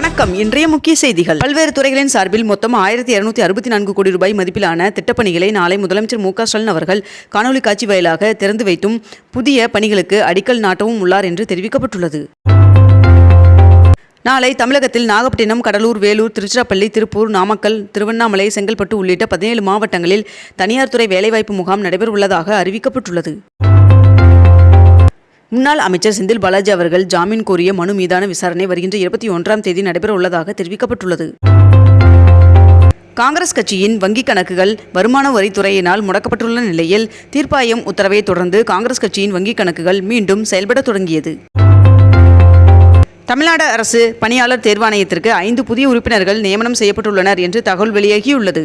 வணக்கம். இன்றைய முக்கிய செய்திகள். பல்வேறு துறைகளின் சார்பில் மொத்தம் ஆயிரத்தி இருநூத்தி அறுபத்தி நான்கு கோடி ரூபாய் மதிப்பிலான திட்டப்பணிகளை நாளை முதலமைச்சர் மு ஸ்டாலின் அவர்கள் காணொலி காட்சி வாயிலாக திறந்து வைத்தும் புதிய பணிகளுக்கு அடிக்கல் நாட்டவும் உள்ளார் என்று தெரிவிக்கப்பட்டுள்ளது. நாளை தமிழகத்தில் நாகப்பட்டினம் கடலூர் வேலூர் திருச்சிராப்பள்ளி திருப்பூர் நாமக்கல் திருவண்ணாமலை செங்கல்பட்டு உள்ளிட்ட பதினேழு மாவட்டங்களில் தனியார் துறை வேலைவாய்ப்பு முகாம் நடைபெறவுள்ளதாக அறிவிக்கப்பட்டுள்ளது. முன்னாள் அமைச்சர் செந்தில் பாலாஜி அவர்கள் ஜாமீன் கோரிய மனு மீதான விசாரணை வருகின்ற இருபத்தி ஒன்றாம் தேதி நடைபெற உள்ளதாக தெரிவிக்கப்பட்டுள்ளது. காங்கிரஸ் கட்சியின் வங்கிக் கணக்குகள் வருமான வரித்துறையினால் முடக்கப்பட்டுள்ள நிலையில் தீர்ப்பாயம் உத்தரவை தொடர்ந்து காங்கிரஸ் கட்சியின் வங்கிக் கணக்குகள் மீண்டும் செயல்பட தொடங்கியது. தமிழ்நாடு அரசு பணியாளர் தேர்வாணையத்திற்கு ஐந்து புதிய உறுப்பினர்கள் நியமனம் செய்யப்பட்டுள்ளனர் என்று தகவல் வெளியாகியுள்ளது.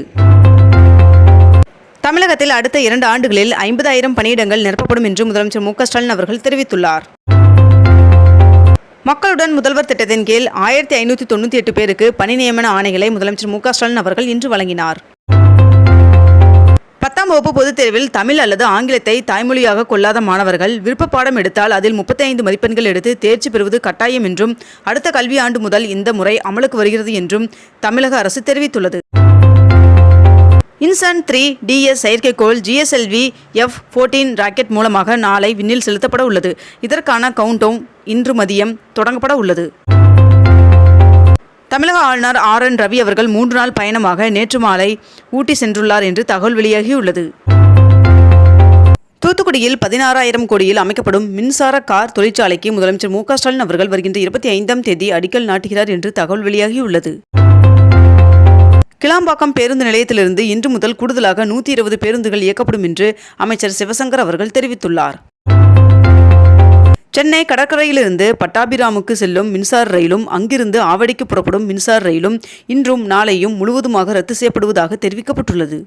தமிழகத்தில் அடுத்த இரண்டு ஆண்டுகளில் ஐம்பதாயிரம் பணியிடங்கள் நிரப்பப்படும் என்று முதலமைச்சர் மு ஸ்டாலின் அவர்கள் தெரிவித்துள்ளார். மக்களுடன் முதல்வர் திட்டத்தின் கீழ் ஆயிரத்தி ஐநூற்றி தொண்ணூற்றி எட்டு பேருக்கு பணி நியமன ஆணைகளை முதலமைச்சர் மு ஸ்டாலின் அவர்கள் இன்று வழங்கினார். பத்தாம் வகுப்பு பொதுத் தேர்வில் தமிழ் அல்லது ஆங்கிலத்தை தாய்மொழியாக கொள்ளாத மாணவர்கள் விருப்ப பாடம் எடுத்தால் அதில் முப்பத்தி ஐந்து மதிப்பெண்கள் எடுத்து தேர்ச்சி பெறுவது கட்டாயம் என்றும் அடுத்த கல்வியாண்டு முதல் இந்த முறை அமலுக்கு வருகிறது என்றும் தமிழக அரசு தெரிவித்துள்ளது. இன்சான் த்ரீ டிஎஸ் செயற்கைக்கோள் ஜிஎஸ்எல்வி எஃப் ஃபோர்டீன் ராக்கெட் மூலமாக நாளை விண்ணில் செலுத்தப்பட உள்ளது. இதற்கான கவுண்டவுன் இன்று மதியம் தொடங்கப்பட உள்ளது. தமிழக ஆளுநர் ஆர் என் ரவி அவர்கள் மூன்று நாள் பயணமாக நேற்று மாலை ஊட்டி சென்றுள்ளார் என்று தகவல் வெளியாகியுள்ளது. தூத்துக்குடியில் பதினாறாயிரம் கோடியில் அமைக்கப்படும் மின்சார கார் தொழிற்சாலைக்கு முதலமைச்சர் மு க ஸ்டாலின் அவர்கள் வருகின்ற இருபத்தி ஐந்தாம் தேதி அடிக்கல் நாட்டுகிறார் என்று தகவல் வெளியாகியுள்ளது. கிளாம்பாக்கம் பேருந்து நிலையத்திலிருந்து இன்று முதல் கூடுதலாக நூற்றி இருபது பேருந்துகள் இயக்கப்படும் என்று அமைச்சர் சிவசங்கர் அவர்கள் தெரிவித்துள்ளார். சென்னை கடற்கரையிலிருந்து பட்டாபிராமுக்கு செல்லும் மின்சார ரயிலும் அங்கிருந்து ஆவடிக்கு புறப்படும் மின்சார ரயிலும் இன்றும் நாளையும் முழுவதுமாக ரத்து செய்யப்படுவதாக தெரிவிக்கப்பட்டுள்ளது.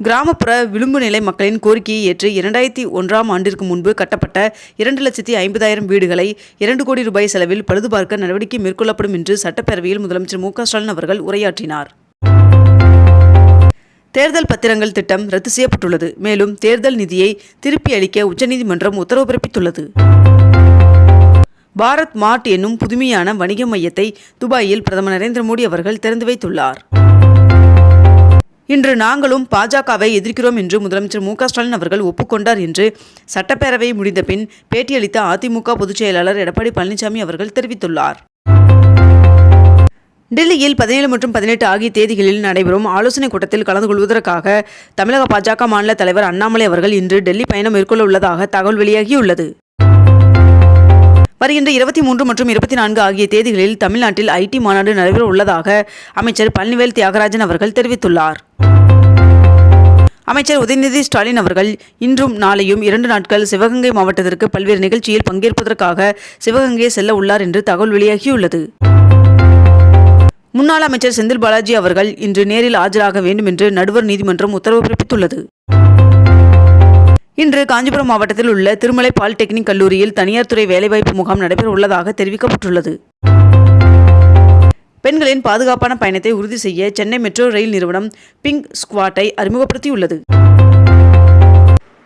கிராமப்புற விளிம்பு நிலை மக்களின் கோரிக்கையை ஏற்று இரண்டாயிரத்தி ஒன்றாம் ஆண்டிற்கு முன்பு கட்டப்பட்ட இரண்டு லட்சத்தி ஐம்பதாயிரம் வீடுகளை இரண்டு கோடி ரூபாய் செலவில் பழுதுபார்க்க நடவடிக்கை மேற்கொள்ளப்படும் என்று சட்டப்பேரவையில் முதலமைச்சர் மு ஸ்டாலின் அவர்கள் உரையாற்றினார். தேர்தல் பத்திரங்கள் திட்டம் ரத்து செய்யப்பட்டுள்ளது. மேலும் தேர்தல் நிதியை திருப்பி அளிக்க உச்சநீதிமன்றம் உத்தரவு பிறப்பித்துள்ளது. பாரத் மார்ட் என்னும் புதுமையான வணிக மையத்தை துபாயில் பிரதமர் நரேந்திர மோடி அவர்கள் திறந்து வைத்துள்ளார். இன்று நாங்களும் பாஜகவை எதிர்க்கிறோம் என்று முதலமைச்சர் மு ஸ்டாலின் அவர்கள் ஒப்புக்கொண்டார் என்று சட்டப்பேரவை முடிந்த பின் பேட்டியளித்த அதிமுக பொதுச் செயலாளர் எடப்பாடி பழனிசாமி அவர்கள் தெரிவித்துள்ளார். டெல்லியில் பதினேழு மற்றும் பதினெட்டு ஆகிய தேதிகளில் நடைபெறும் ஆலோசனைக் கூட்டத்தில் கலந்து கொள்வதற்காக தமிழக பாஜக மாநில தலைவர் அண்ணாமலை அவர்கள் இன்று டெல்லி பயணம் மேற்கொள்ள உள்ளதாக தகவல் வெளியாகியுள்ளது. வருகின்ற இருபத்தி மூன்று மற்றும் இருபத்தி நான்கு ஆகிய தேதிகளில் தமிழ்நாட்டில் ஐடி மாநாடு நடைபெற உள்ளதாக அமைச்சர் பழனிவேல் தியாகராஜன் அவர்கள் தெரிவித்துள்ளார். அமைச்சர் உதயநிதி ஸ்டாலின் அவர்கள் இன்றும் நாளையும் இரண்டு நாட்கள் சிவகங்கை மாவட்டத்திற்கு பல்வேறு நிகழ்ச்சியில் பங்கேற்பதற்காக சிவகங்கை செல்ல உள்ளார் என்று தகவல் வெளியாகியுள்ளது. முன்னாள் அமைச்சர் செந்தில் பாலாஜி அவர்கள் இன்று நேரில் ஆஜராக வேண்டும் என்று நடுவர் நீதிமன்றம் உத்தரவு பிறப்பித்துள்ளது. இன்று காஞ்சிபுரம் மாவட்டத்தில் உள்ள திருமலை பாலிடெக்னிக் கல்லூரியில் தனியார் துறை வேலைவாய்ப்பு முகாம் நடைபெற உள்ளதாக தெரிவிக்கப்பட்டுள்ளது. பெண்களின் பாதுகாப்பான பயணத்தை உறுதி செய்ய சென்னை மெட்ரோ ரயில் நிறுவனம் பிங்க் ஸ்குவாட்டை அறிமுகப்படுத்தியுள்ளது.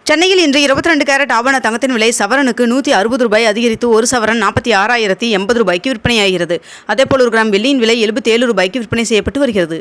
சென்னையில் இன்று இருபத்தி ரெண்டு கேரட் ஆவண தங்கத்தின் விலை சவரனுக்கு நூற்றி அறுபது ரூபாய் அதிகரித்து ஒரு சவரன் நாற்பத்தி ஆறாயிரத்தி எண்பது ரூபாய்க்கு விற்பனையாகிறது. அதேபோல் ஒரு கிராம் வெள்ளியின் விலை எழுபத்தேழு ரூபாய்க்கு விற்பனை செய்யப்பட்டு வருகிறது.